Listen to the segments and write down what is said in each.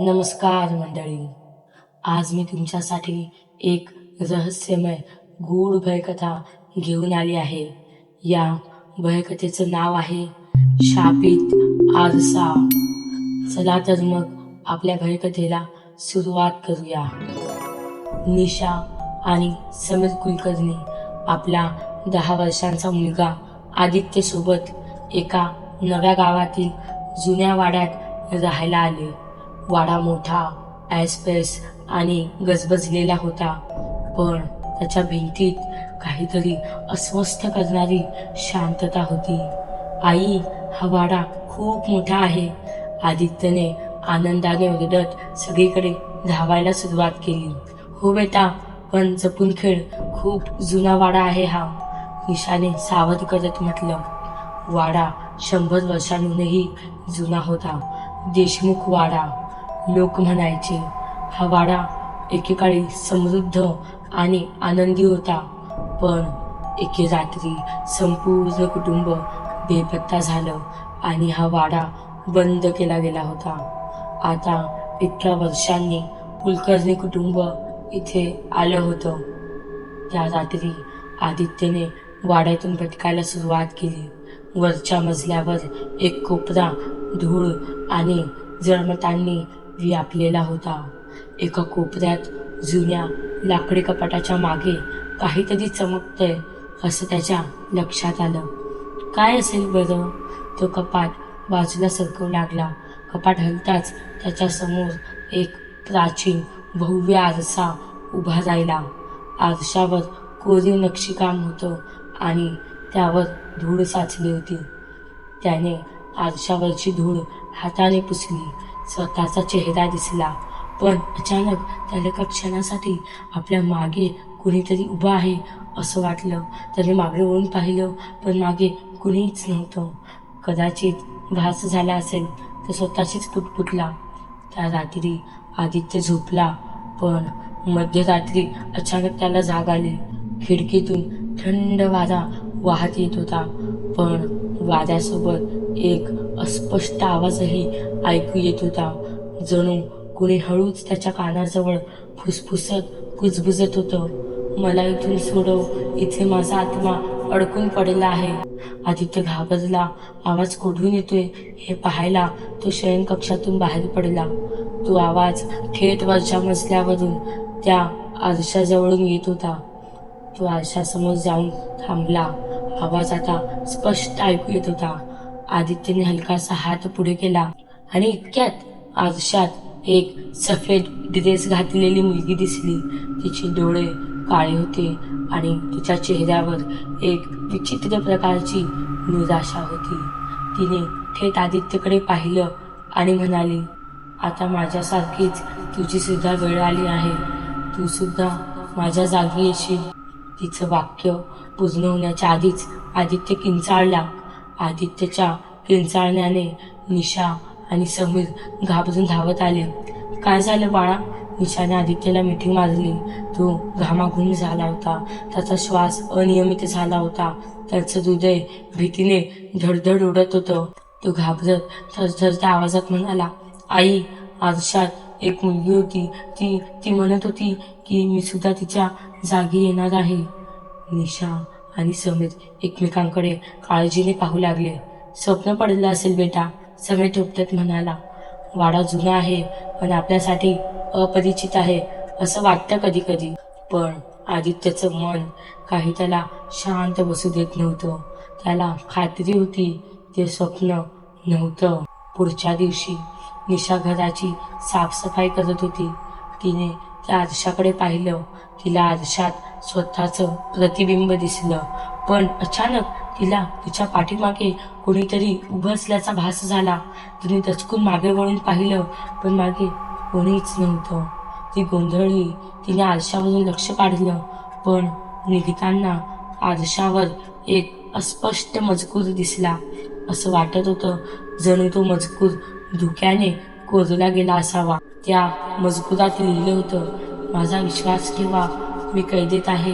नमस्कार मंडळी. आज मी तुमच्यासाठी एक रहस्यमय गूढ भयकथा घेऊन आली आहे. या भयकथेचं नाव आहे शापित आरसा. चला तर मग आपल्या भयकथेला सुरुवात करूया. निशा आणि समीर कुलकर्णी आपला दहा वर्षांचा मुलगा आदित्यसोबत एका नव्या गावातील जुन्या वाड्यात राहायला आले. वाडा मोठा ॲस्पेस आणि गजबजलेला होता. पण त्याच्या भिंतीत काहीतरी अस्वस्थ करणारी शांतता होती. आई हा वाडा खूप मोठा आहे आदित्यने आनंदाने ओरडत सगळीकडे धावायला सुरुवात केली. हो बेटा पण जपून खेळ खूप जुना वाडा आहे हा निशाने सावध करत म्हटलं. वाडा शंभर वर्षांहूनही जुना होता. देशमुख वाडा लोक म्हणायचे हा वाडा एकेकाळी समृद्ध आणि आनंदी होता. पण एके रात्री संपूर्ण कुटुंब बेपत्ता झालं आणि हा वाडा बंद केला गेला होता. आता इतक्या वर्षांनी कुलकर्णी कुटुंब इथे आलं होतं. त्या रात्री आदित्यने वाड्यातून भटकायला सुरुवात केली. वरच्या मजल्यावर एक कोपरा धूळ आणि जळमतांनी व्यापलेला होता. एका कोपऱ्यात जुन्या लाकडी कपाटाच्या मागे काहीतरी चमकतंय असं त्याच्या लक्षात आलं. काय असेल बरं? तो कपाट बाजूला सरकवू लागला. कपाट हलताच त्याच्यासमोर एक प्राचीन भव्य आरसा उभा राहिला. आरशावर कोरीव नक्षीकाम होतं आणि त्यावर धूळ साचली होती. त्याने आरशावरची धूळ हाताने पुसली. स्वतःचा चेहरा दिसला. पण अचानक त्याला एका क्षणासाठी आपल्या मागे कुणीतरी उभं आहे असं वाटलं. त्याने मागे वळून पाहिलं पण मागे कुणीच नव्हतं. कदाचित घास झाला असेल तर स्वतःशीच पुटपुटला. त्या रात्री आदित्य झोपला पण मध्यरात्री अचानक त्याला जाग आली. खिडकीतून थंड वारा वाहत येत होता पण वाऱ्यासोबत एक अस्पष्ट आवाजही ऐकू येत होता. जणू कुणी हळूच त्याच्या कानाजवळ फुसफुसत कुजबुजत होतं. मला इथून सोडव इथे माझा आत्मा अडकून पडला आहे. आदित्य घाबरला. आवाज कोठून येतोय हे पाहायला तो शयन कक्षातून बाहेर पडला. तो आवाज थेट वरच्या मजल्यावरून त्या आरशाजवळून येत होता. तो आरशासमोर जाऊन थांबला. आवाज आता स्पष्ट ऐकू येत होता. आदित्यने हलकासा हात पुढे केला आणि इतक्यात आरशात एक सफेद ड्रेस घातलेली मुलगी दिसली. तिचे डोळे काळे होते आणि तिच्या चेहऱ्यावर एक विचित्र प्रकारची निराशा होती. तिने थेट आदित्यकडे पाहिलं आणि म्हणाली आता माझ्यासारखीच तुझी सुद्धा वेळ आली आहे. तू सुद्धा माझ्या जागी येशील. तिचं वाक्य पूर्ण होण्याच्या आधीच आदित्य किंचाळला. आदित्यच्या किंचाळण्याने निशा आणि समीर घाबरून धावत आले. काय झालं बाळा? निशाने आदित्यला मिठी मारली. तो घामाघूम झाला होता. त्याचा श्वास अनियमित झाला होता. त्याचं हृदय भीतीने धडधड उडत होतं. तो घाबरत थरथरत्या आवाजात म्हणाला आई आरशात एक मुलगी होती. ती ती म्हणत होती की मी सुद्धा तिच्या जागी येणार आहे. निशा आणि समीर एकमेकांकडे काळजीने पाहू लागले. स्वप्न पडलं असेल बेटा समीर ठोपटत म्हणाला. वाडा जुना आहे पण आपल्यासाठी अपरिचित आहे असं वाटतं कधी कधी. पण आदित्यचं मन काही त्याला शांत बसू देत नव्हतं. त्याला खात्री होती ते स्वप्न नव्हतं. पुढच्या दिवशी निशा घराची साफसफाई करत होती. तिने त्या आरशाकडे पाहिलं. तिला आरशात स्वतःचं प्रतिबिंब दिसलं. पण अचानक तिला तिच्या पाठीमागे कोणीतरी उभं असल्याचा भास झाला. तिने दचकून मागे वळून पाहिलं पण मागे कोणीच नव्हतं. ती गोंधळली तिने आरशावरून लक्ष काढलं पण निघताना आरशावर एक अस्पष्ट मजकूर दिसला. असं वाटत होतं जणू तो मजकूर धुक्याने कोरला गेला असावा. त्या मजकुरात लिहिलं होतं माझा विश्वास ठेवा मी कैदेत आहे.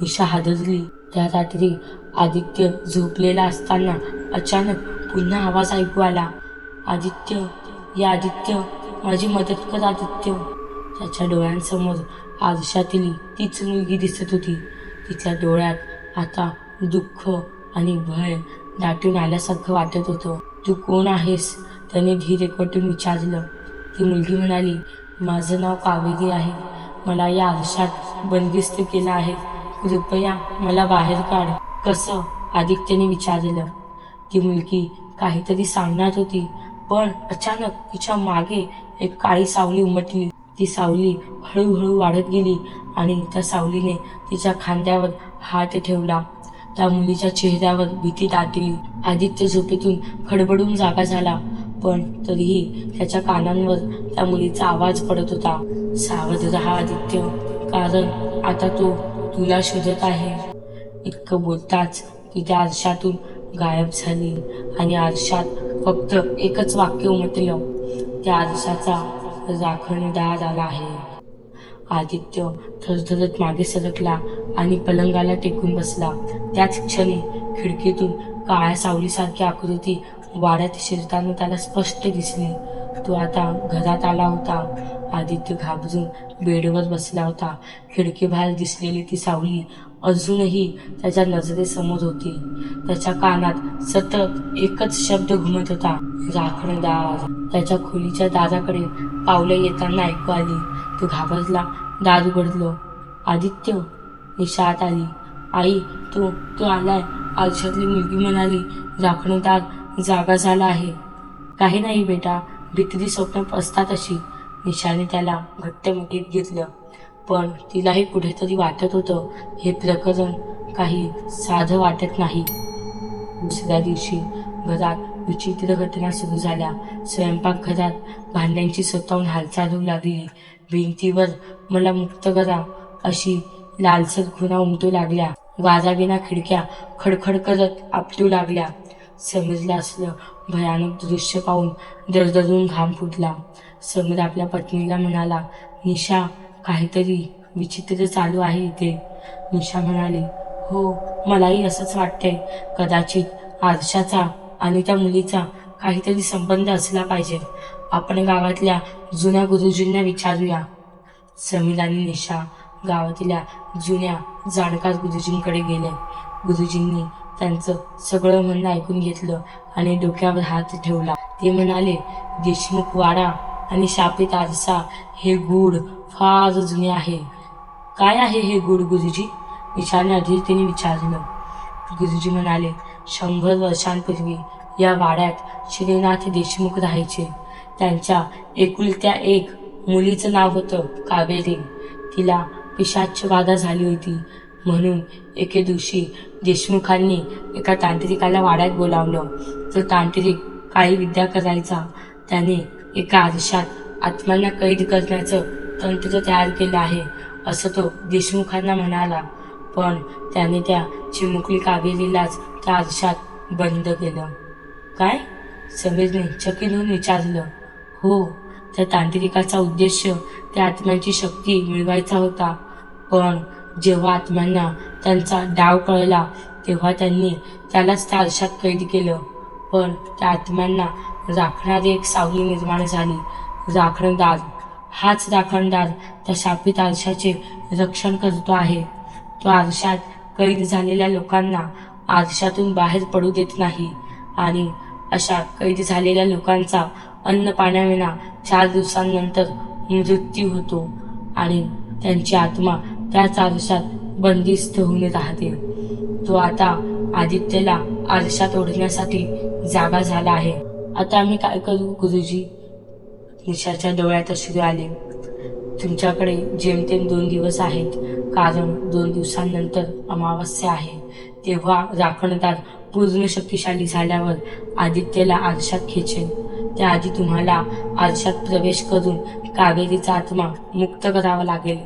निशा हादरली. त्या रात्री आदित्य झोपलेला असताना अचानक पुन्हा आवाज ऐकू आला. आदित्य या आदित्य माझी मदत कर आदित्य. त्याच्या डोळ्यांसमोर आरशातील तीच मुलगी दिसत होती. तिच्या डोळ्यात आता दुःख आणि भय दाटून आल्यासारखं वाटत होतं. तू कोण आहेस? त्याने धीरे कटून विचारलं. ती मुलगी म्हणाली माझं नाव कावेरी आहे. मला या आरशात बंदिस्त केलं आहे. कृपया मला बाहेर काढ. कसं? आदित्यने विचारलं. ती मुलगी काहीतरी सांगणार होती पण अचानक तिच्यामागे एक काळी सावली उमटली. ती सावली हळूहळू वाढत गेली आणि त्या सावलीने तिच्या खांद्यावर हात ठेवला. त्या मुलीच्या चेहऱ्यावर भीती दाटली. आदित्य झोपेतून खडबडून जागा झाला पण तरीही त्याच्या कानांवर त्या मुलीचा आवाज पडत होता. सावध रहा आदित्य. कारण आता तो तुला शोधत आहे. इतकं बोलताच ती त्या आरशातून गायब झाली आणि आरशात फक्त एकच वाक्य उमटलं. त्या आरशाचा राखणदार आला आहे. आदित्य थरथरत मागे सरकला आणि पलंगाला टेकून बसला. त्याच क्षणी खिडकीतून काळ्या सावलीसारखी आकृती वाड्यात शिरताना त्याला स्पष्ट दिसली. तो आता घरात आला होता. आदित्य घाबरून बेडवर बसला होता. खिडकीबाहेर दिसलेली ती सावली अजूनही त्याच्या नजरेसमोर होती. त्याच्या कानात सतत एकच शब्द घुमत होता. राखणदार त्याच्या खोलीच्या दाराकडे पावलं येताना ऐकू आली. तो घाबरला दार उघडलो. आदित्य निशात आली. आई तो तो आलाय. आरशातली मुलगी म्हणाली राखणदार जागा झाला आहे. काही नाही बेटा. भीतरी स्वप्न असतात अशी. निशाने त्याला घट्ट मिठीत घेतलं. पण तिलाही कुठेतरी वाटत होतं हे प्रकरण काही साधं वाटत नाही. दुसऱ्या दिवशी घरात विचित्र घटना सुरू झाल्या. स्वयंपाकघरात भांड्यांची स्वतःहून हालचाल होऊ लागली. भिंतीवर मला मुक्त करा अशी लालसर खुणा उमटू लागल्या. वाजाविना खिडक्या खडखड करत आपटू लागल्या. समजलं असलं भयानक दृश्य पाहून दरदरून घाम फुटला. समीर आपल्या पत्नीला म्हणाला निशा काहीतरी विचित्र चालू आहे इथे. निशा म्हणाली हो मलाही असंच वाटतंय. कदाचित आरशाचा आणि त्या मुलीचा काहीतरी संबंध असला पाहिजे. आपण गावातल्या जुन्या गुरुजींना विचारूया. समीर आणि निशा गावातल्या जुन्या जाणकार गुरुजींकडे गेले. गुरुजींनी त्यांचं सगळं म्हणणं ऐकून घेतलं आणि डोक्यावर हात ठेवला. ते म्हणाले देशमुख वाडा आणि शापित आरसा हे गूढ फार जुने आहे. काय आहे हे गूढ गुरुजी? विचारण्याआधी तिने विचारलं. गुरुजी म्हणाले शंभर वर्षांपूर्वी या वाड्यात श्रीनाथ देशमुख राहायचे. त्यांच्या एकुलत्या एक मुलीचं नाव होतं कावेरी. तिला पिशाच बाधा झाली होती. म्हणून एके दिवशी देशमुखांनी एका तांत्रिकाला वाड्यात बोलावलं. तर तांत्रिक काही विद्या करायचा. त्याने एका आरशात आत्म्यांना कैद करण्याचं तंत्र तयार केलं आहे असं तो देशमुखांना म्हणाला. पण त्याने त्या चिमुकली कावेरीलाच त्या आरशात बंद केलं. काय? समीरने चकित होऊन विचारलं. हो त्या तांत्रिकाचा उद्देश त्या आत्म्यांची शक्ती मिळवायचा होता. पण जेव्हा आत्म्यांना त्यांचा डाव कळला तेव्हा त्यांनी त्यालाच त्या आरशात कैद केलं. पण त्या आत्म्यांना राखणारी एक सावली निर्माण झाली. राखणदार हाच राखणदार त्या शापित आरशाचे रक्षण करतो आहे. तो आरशात कैद झालेल्या लोकांना आरशातून बाहेर पडू देत नाही आणि अशा कैद झालेल्या लोकांचा अन्न पाण्याविना चार दिवसांनंतर मृत्यू होतो आणि त्यांची आत्मा त्याच आरशात बंदिस्त होऊन राहते. तो आता आदित्यला आरशात ओढण्यासाठी जागा झाला आहे. आता आम्ही काय करू गुरुजी? निशाच्या डोळ्यात अश्रू आले. तुमच्याकडे जेमतेम दोन दिवस आहेत. कारण दोन दिवसांनंतर अमावस्या आहे. तेव्हा राखणदार पूर्ण शक्तिशाली झाल्यावर आदित्यला आरशात खेचेल. त्याआधी तुम्हाला आरशात प्रवेश करून कावेरीचा आत्मा मुक्त करावा लागेल.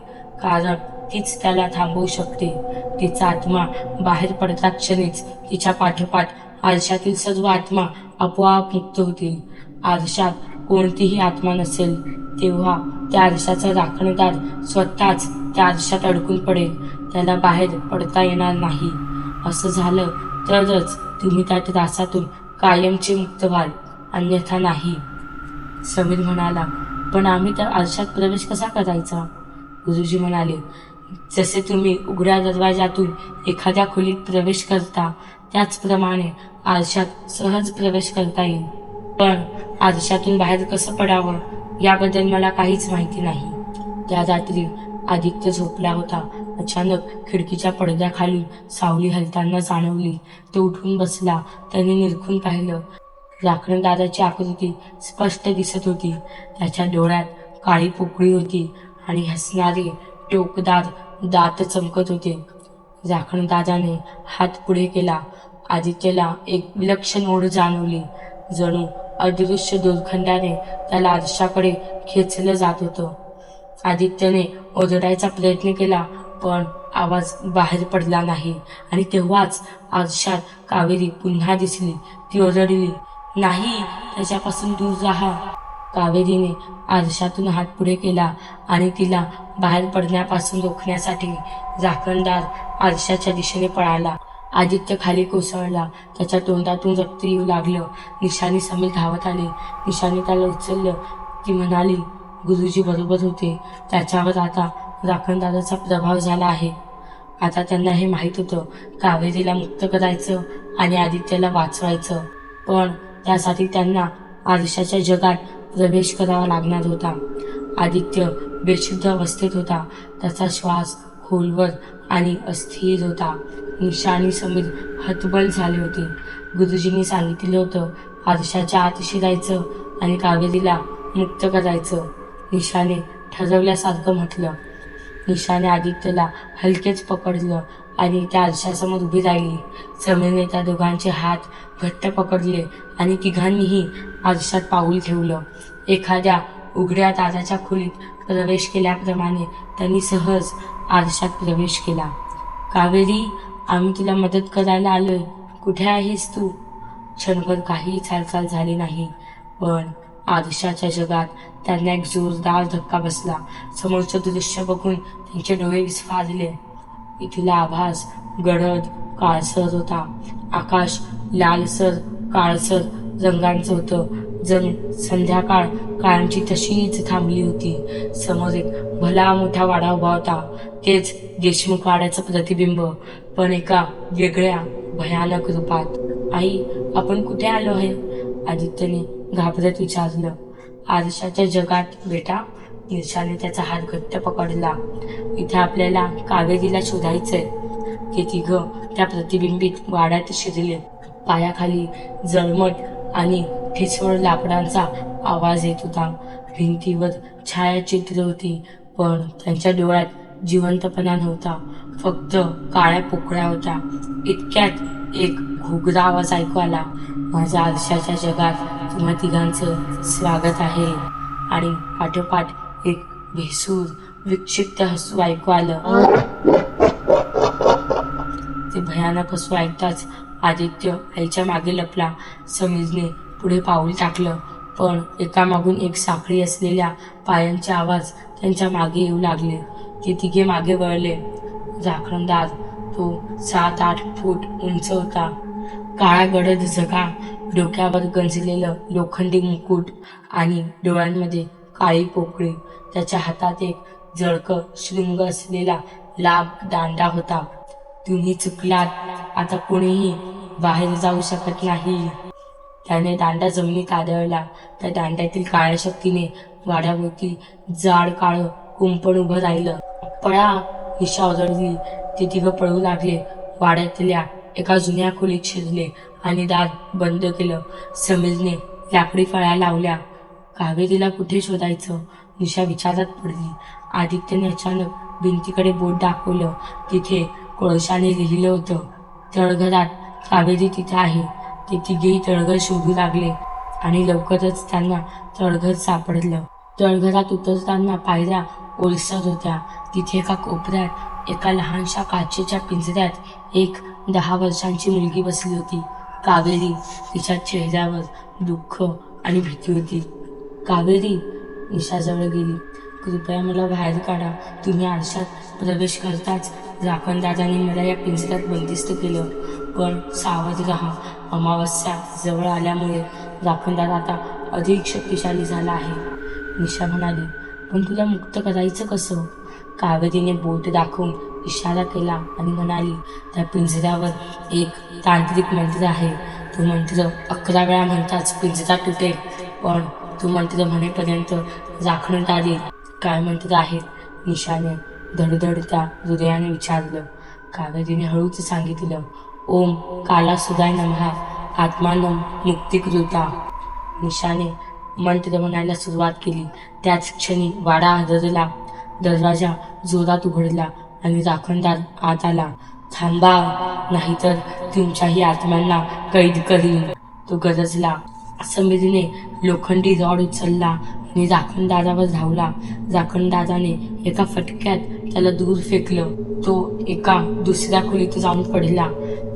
कारण तीच त्याला थांबवू शकते. तिचा आत्मा बाहेर पडता क्षणीच तिच्या पाठोपाठ आरशातील सर्व आत्मा आपोआप मुक्त होतील. आरशात कोणतीही आत्मा नसेल तेव्हा त्या आरशाचा राखणदार स्वतःच त्या आरशात अडकून पडेल. त्याला बाहेर पडता येणार नाही. असं झालं तरच तुम्ही त्या त्रासातून कायमचे मुक्त व्हाल अन्यथा नाही. समीर म्हणाला पण आम्ही त्या आरशात प्रवेश कसा करायचा? गुरुजी म्हणाले जसे तुम्ही उघड्या दरवाजातून एखाद्या खोलीत प्रवेश करता त्याचप्रमाणे आरशात सहज प्रवेश करता येईल. पण आरशातून बाहेर कसं पडावं याबद्दल मला काहीच माहिती नाही. त्या रात्री आदित्य झोपला होता. अचानक खिडकीच्या पडद्याखाली सावली हलताना जाणवली. तो उठून बसला. त्याने निरखून पाहिलं. राखणदाराची आकृती स्पष्ट दिसत होती. त्याच्या डोळ्यात काळी पोकळी होती आणि हसणारे टोकदार दात चमकत होते. राखणदाराने हात पुढे केला. आदित्यला एक विलक्षण ओढ जाणवली. जणू अदृश्य दुर्गंधाने त्याला आरशाकडे खेचलं जात होतं. आदित्यने ओरडायचा प्रयत्न केला पण आवाज बाहेर पडला नाही आणि तेव्हाच आरशात कावेरी पुन्हा दिसली. ती ओरडली नाही त्याच्यापासून दूर राहा. कावेरीने आरशातून हात पुढे केला आणि तिला बाहेर पडण्यापासून रोखण्यासाठी झाकणदार आरशाच्या दिशेने पळाला. आदित्य खाली कोसळला. त्याच्या तोंडातून रक्त येऊ लागलं. निशानी समीर धावत आले निशाने त्याला उचललं. ती म्हणाली गुरुजी बरोबर होते. त्याच्यावर आता राखणदाराचा प्रभाव झाला आहे. आता त्यांना हे माहीत होतं. कावेरीला मुक्त करायचं आणि आदित्यला वाचवायचं. पण त्यासाठी त्यांना आरशाच्या जगात प्रवेश करावा लागणार होता. आदित्य बेशुद्ध अवस्थेत होता. त्याचा श्वास खोलवर आणि अस्थिर होता. निशा आणि समीर हतबल झाले होते. गुरुजींनी सांगितलं होतं आरशाच्या आत शिरायचं आणि कावेरीला मुक्त करायचं निशाने ठरवल्यासारखं म्हटलं. निशाने आदित्यला हलकेच पकडलं आणि त्या आरशासमोर उभी राहिली. समीरने त्या दोघांचे हात घट्ट पकडले आणि तिघांनीही आरशात पाऊल ठेवलं. एखाद्या उघड्या दाराच्या खोलीत प्रवेश केल्याप्रमाणे त्यांनी सहज आरशात प्रवेश केला. कावेरी आम्ही तुला मदत करायला आलोय. कुठे आहेस तू? क्षणभर काही चालचाल झाली नाही. पण आरशाच्या जगात त्यांना एक जोरदार धक्का बसला. समोरचं दृश्य बघून त्यांचे डोळे विस्फारले. इथला आभास गडद काळसर होता. आकाश लालसर काळसर रंगांचं होतं. जण संध्याकाळ काळांची तशीच थांबली होती. समोर एक भला मोठा वाडा उभा होता. तेच देशमुख वाड्याचं प्रतिबिंब पण एका वेगळ्या भयानक रूपात. आई आपण कुठे आलो आहे? आदित्यने घाबरत विचारलं. आरशाच्या जगात बेटा. ईर्षाने त्याचा हात घट्ट पकडला. इथे आपल्याला कावेरीला शोधायचंय. की तिघं त्या प्रतिबिंबित वाड्यात शिरले. पायाखाली जळमट आणि ठिसवळ लाकडांचा आवाज येत होता. भिंतीवर छायाचित्र होती पण त्यांच्या डोळ्यात जिवंतपणा नव्हता. फक्त काळ्या पोकळ्या होत्या. इतक्यात एक घुगरा आवाज ऐकू आला. माझ्या आरशाच्या जगात तुम्हा तिघांचं स्वागत आहे. आणि पाठोपाठ एक भेसूर विक्षिप्त हसू ऐकू आलं. ते भयानक हसू ऐकताच आदित्य आईच्या मागे लपला. समीरने पुढे पाऊल टाकलं पण एकामागून एक साखळी असलेल्या पायांचे आवाज त्यांच्या मागे येऊ लागले. ते तिघे मागे वळले. झाकणदार तो सात आठ फूट उंच होता. काळा गडद झगा डोक्यावर गंजलेलं लोखंडी मुकुट आणि डोळ्यांमध्ये काळी पोकळी. त्याच्या हातात एक जळकं शृंग असलेला लांब दांडा होता. तुम्ही चुकलात. आता कोणीही बाहेर जाऊ शकत नाही. त्याने दांडा जमिनीत आदळला. त्या दांड्यातील काळ्या शक्तीने वाड्याभोवती जाड काळं कुंपण उभं राहिलं. पळा दिशा ओरडली. ते तिघं पळू लागले. वाड्यातल्या एका जुन्या खोलीत शिरले आणि दात बंद केलं. समीरने लाकडी फळ्या लावल्या. कावेरीला कुठे शोधायचं? निशा विचारात पडली. आदित्यने अचानक भिंतीकडे बोट दाखवलं. तिथे कोळशाने लिहिलं होतं तळघरात कावेरी तिथे आहे. ते तिघेही तळघर शोधू लागले आणि लवकरच त्यांना तळघर सापडलं. तळघरात उतरताना पायऱ्या ओलसर होत्या. तिथे एका कोपऱ्यात एका लहानशा काचेच्या पिंजऱ्यात एक दहा वर्षांची मुलगी बसली होती. कावेरी तिच्या चेहऱ्यावर दुःख आणि भीती होती. कावेरी ईशाजवळ गेली. कृपया मला बाहेर काढा. तुम्ही आरशात प्रवेश करताच राखणदादाने मला या पिंजऱ्यात बंदिस्त केलं. पण सावध राहा. अमावस्या जवळ आल्यामुळे राखणदादा आता अधिक शक्तिशाली झाला आहे. निशा म्हणाली पण तुला मुक्त करायचं कसं? कावेरीने बोट दाखवून इशारा केला आणि म्हणाली त्या पिंजऱ्यावर एक तांत्रिक मंत्र आहे. तो मंत्र अकरा वेळा म्हणताच पिंजरा तुटेल. पण तू मंत्र म्हणेपर्यंत राखण आली काय मंत्र आहेत. निशाने धडधडत्या हृदयाने विचारलं. कावेरीने हळूच सांगितलं. ओम काला सुदाय नमहा आत्मानम मुक्तिकृता निशाने मंत्र म्हणायला सुरुवात केली. त्याच क्षणी वाडा आदरला. दरवाजा जोरात उघडला आणि राखणदार आत आला. थांबा. नाहीतर तुमच्याही आत्म्यांना कैद करीन. तो गरजला. समीरने लोखंडी रॉड उचलला आणि राखणदारावर धावला. राखणदाराने एका फटक्यात त्याला दूर फेकलं. तो एका दुसऱ्या खोलीत जाऊन पडला.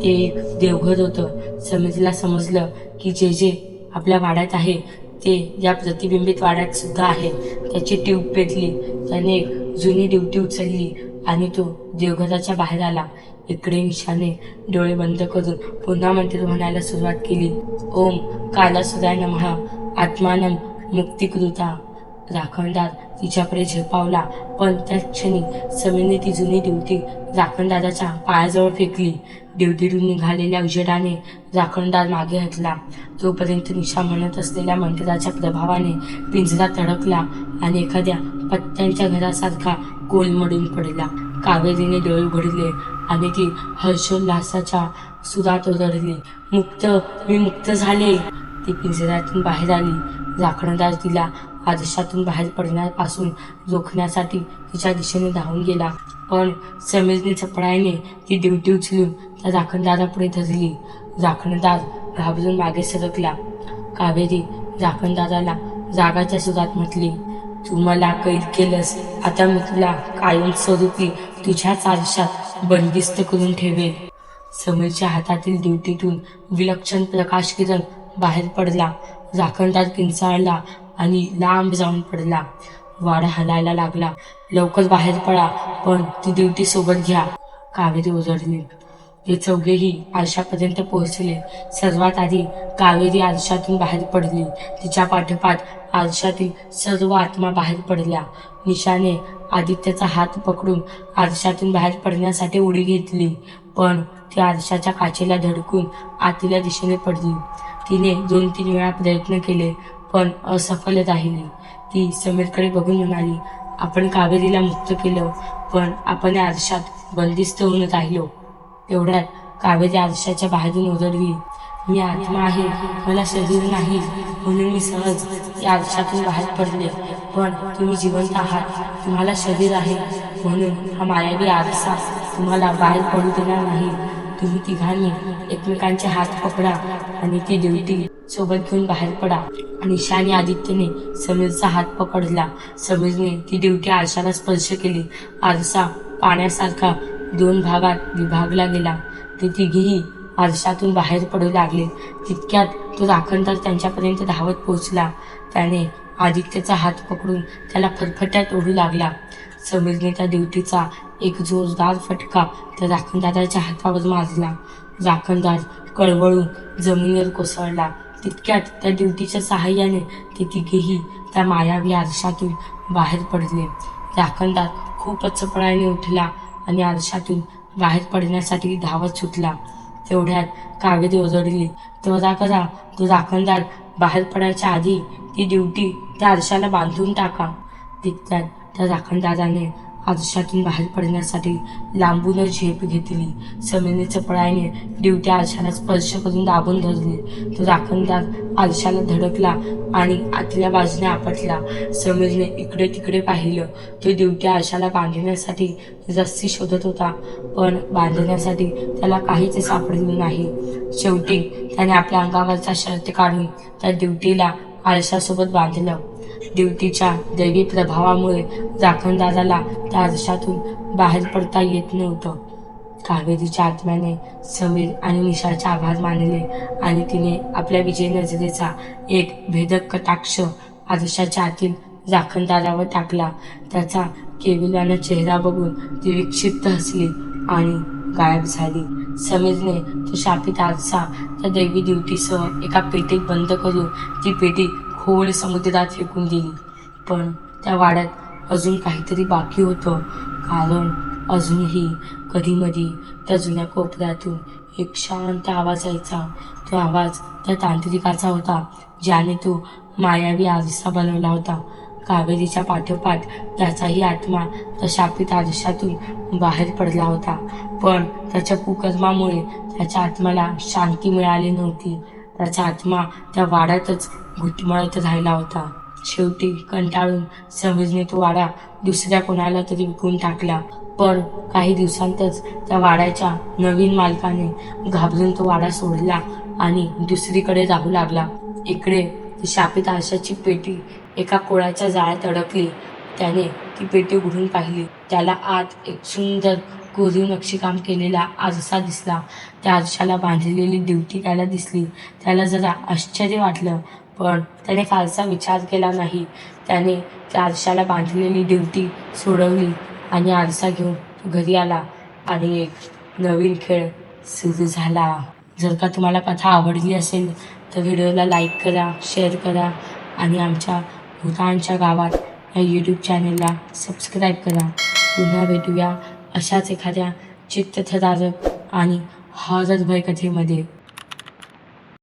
ते एक देवघर होतं. समितीला समजलं की जे जे आपल्या वाड्यात आहे ते या प्रतिबिंबित वाड्यात सुद्धा आहे. त्याची ट्यूब पेटली. त्याने एक जुनी ड्युटी उचलली. आणि तो देवघराच्या बाहेर आला. इकडे निशाने डोळे बंद करून पुन्हा मंदिर म्हणायला सुरुवात केली. ओम कालासुराय नमहा आत्मानम मुक्तिकृता. राखणदार तिच्याकडे झेपावला पण त्या क्षणी समीरने ती जुनी देवती राखणदाराच्या पायाजवळ फेकली. देवदीडून निघालेल्या उजेडाने राखणदार मागे हटला. तोपर्यंत निशा म्हणत असलेल्या मंदिराच्या प्रभावाने पिंजरा तडकला आणि एखाद्या पत्त्यांच्या घरासारखा कोलमडून पडला. कावेरीने डोळे उघडले आणि ती हर्षोल्लासाच्या सुरात ओरडली मुक्त मी मुक्त झाले. ती पिंजऱ्यातून बाहेर आली. राखणदार तिला आदर्शातून बाहेर पडण्यापासून रोखण्यासाठी तिच्या दिशेने धावून गेला. पण समीरने चपळाईने ती ड्युटी उचलून त्या राखणदारापुढे धरली. राखणदार घाबरून मागे सरकला. कावेरी राखणदाराला रागाच्या सुरात म्हटली तू मला कैद केलंस. आता मी तुला कायमस्वरूपी तुझ्याच आरशात बंदिस्त करून ठेवेल समीरच्या हातातील ड्युटीतून विलक्षण प्रकाश किरण बाहेर पडला राखणदार किंचाळला आणि लांब जाऊन पडला. वाडा हलायला लागला. लवकर बाहेर पडा पण ती ड्युटी सोबत घ्या. कावेरी ओरडली. ते चौघेही आरशापर्यंत पोहोचले. सर्वात आधी कावेरी आरशातून बाहेर पडली. तिच्या पाठोपाठ आरशातील सर्व आत्मा बाहेर पडल्या. निशाने आदित्यचा हात पकडून आरशातून बाहेर पडण्यासाठी उडी घेतली पण ती आरशाच्या काचेला धडकून आतल्या दिशेने पडली. तिने दोन तीन वेळा प्रयत्न केले पण असफल राहिली ती समीरकडे बघून म्हणाली आपण कावेरीला मुक्त केलं पण आपण या आरशात बंदिस्त होऊन राहिलो. तेवढ्यात कावेरी आरशाच्या बाहेरून ओरडली मी आत्मा आहे. मला शरीर नाही. म्हणून मी सहज या आरशातून बाहेर पडले. पण तुम्ही जिवंत आहात. तुम्हाला शरीर आहे. म्हणून हा मायावी आरसा तुम्हाला बाहेर पडू देणार नाही. तुम्ही तिघांनी एकमेकांचे हात पकडा आणि ती ड्युटी सोबत घेऊन बाहेर पडा. आणि शानी आदित्यने समीरचा हात पकडला. समीरने ती ड्युटी आरशाला स्पर्श केली. आरसा पाण्यासारखा दोन भागात विभागला गेला. ते तिघेही आरशातून बाहेर पडू लागले. तितक्यात तो राखणदार त्यांच्यापर्यंत धावत पोहोचला. त्याने आदित्यचा हात पकडून त्याला फटफट्यात ओढू लागला. समीरने त्या ड्युटीचा एक जोरदार फटका त्या राखणदाराच्या हातावर मारला. राखणदार कळवळून जमिनीवर कोसळला. तितक्यात त्या ड्युटीच्या सहाय्याने ते तिघेही त्या मायावी आरशातून बाहेर पडले. राखणदार खूपच चपळाने उठला आणि आरशातून बाहेर पडण्यासाठी धावत सुटला. तेवढ्यात कावेरी ओरडली त्वरा करा तो राखणदार बाहेर पडायच्या आधी ती ड्युटी त्या आरशाला बांधून टाका. तितक्यात त्या राखणदाराने आरशातून बाहेर पडण्यासाठी लांबून झेप घेतली. समीरने चपळाईने डिवट्या आरशाला स्पर्श करून दाबून धरली. तो राखणदार आरशाला धडकला आणि आतल्या बाजूने आपटला. समीरने इकडे तिकडे पाहिलं. तो ड्युटी आरशाला बांधण्यासाठी रस्सी शोधत होता पण बांधण्यासाठी त्याला काहीच सापडले नाही. शेवटी त्याने आपल्या अंगावरचा शर्त काढून त्या ड्युटीला आरशासोबत बांधलं. ड्युटीच्या दैवी प्रभावामुळे राखणदाराला त्या आरशातून बाहेर पडता येत नव्हतं. कावेरीच्या आत्म्याने समीर आणि निशाचे आभार मानले आणि तिने आपल्या विजय नजरेचा एक भेदक कटाक्ष आरशाच्या आतील राखणदारावर टाकला. त्याचा केविलानं चेहरा बघून ती विक्षिप्त हसली आणि गायब झाली. समीरने तो शापित आरसा त्या दैवी ड्युटीसह एका पेटीत बंद करून ती पेटी होळ समुद्रात फेकून दिली. पण त्या वाड्यात अजून काहीतरी बाकी होतं. कारण अजूनही कधीमधी त्या जुन्या कोपऱ्यातून एक शांत आवाज यायचा. तो आवाज त्या तांत्रिकाचा होता ज्याने तो मायावी आरसा बनवला होता. कावेरीच्या पाठोपाठ त्याचाही आत्मा त्या शापित आरशातून बाहेर पडला होता. पण त्याच्या कुकर्मामुळे त्याच्या आत्म्याला शांती मिळाली नव्हती. त्याचा आत्मा त्या वाड्यातच घुटमळत राहिला होता. शेवटी कंटाळून समीरने तो वाडा दुसऱ्या कोणाला तरी विकून टाकला. पण काही दिवसांतच त्या वाड्याच्या नवीन मालकाने घाबरून तो वाडा सोडला आणि दुसरीकडे राहू लागला. इकडे ती शापित आशाची पेटी एका कोळाच्या जाळ्यात अडकली. त्याने ती पेटी उघडून पाहिली. त्याला आत एक सुंदर कोरीव नक्षीकाम केलेला आरसा दिसला. त्या आरशाला बांधलेली ड्युटी त्याला दिसली. त्याला जरा आश्चर्य वाटलं पण त्याने फारसा विचार केला नाही. त्याने त्या आरशाला बांधलेली ड्युटी सोडवली आणि आरसा घेऊन तो घरी आला आणि एक नवीन खेळ सुरू झाला. जर का तुम्हाला कथा आवडली असेल तर व्हिडिओला लाईक करा शेअर करा आणि आमच्या भूतानच्या गावात या यूट्यूब चॅनलला सबस्क्राईब करा. पुन्हा भेटूया. अशाच एखाद्या चित्तथरारक आणि हॉरर भयकथेमध्ये